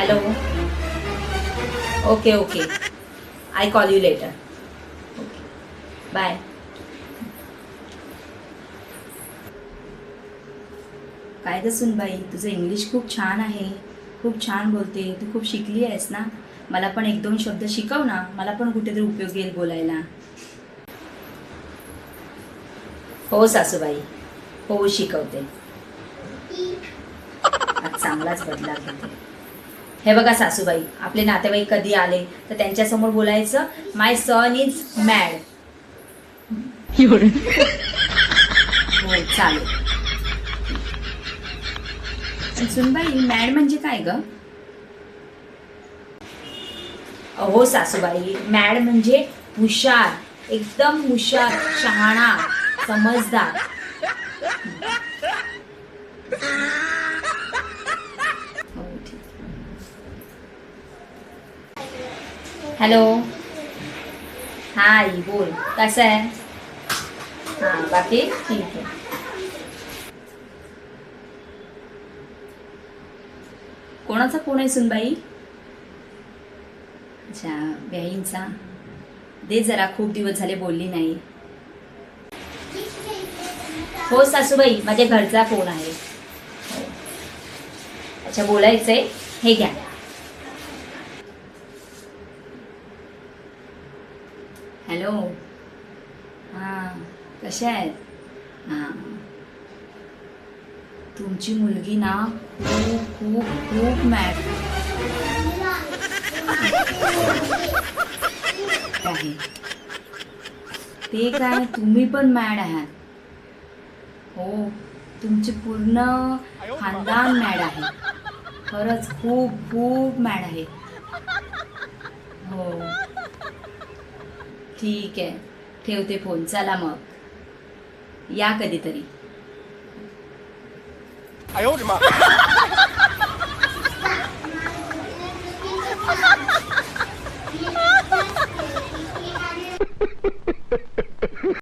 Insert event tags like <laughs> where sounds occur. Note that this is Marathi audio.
Hello okay okay I call you later okay bye काय ग सुनबाई तुझं इंग्लिश खूप छान आहे. खूप छान बोलते. तू खूप शिकली आहेस ना? मला पण एक दोन शब्द शिकव ना. मला पण कुठेतरी उपयोग येईल बोलायला. हो सासूबाई. हो शिकवते. आज चांगलाच बदला घेते हे बघा सासूबाई आपले नातेवाईक कधी आले? तर त्यांच्यासमोर बोलायचं माय सन इज मॅड चालेल. सुनबाई मॅड म्हणजे काय ग? हो सासूबाई मॅड म्हणजे हुशार एकदम हुशार शहाणा समजदार हो ठीक हॅलो हा आई बोल. कसं आहे? हां बाकी? ठीक आहे. कोणाचा फोन आहे सुनबाई? अच्छा बहीणचा. दे जरा खूप दिवस झाले बोलली नाही. हो सासूबाई माझ्या घरचा फोन आहे. अच्छा बोलायचंय. हे घ्या. हॅलो. हां कशा आहेत? हां. तुमची मुलगी ना खूप खूप खूप मॅड आहे ते काय तुम्ही पण मॅड आहात? हो तुमचे पूर्ण खानदान मॅड आहे. खरंच खूप खूप मॅड आहे. हो. ठीक आहे. ठेवते फोन चला मग. या कधीतरी. <laughs>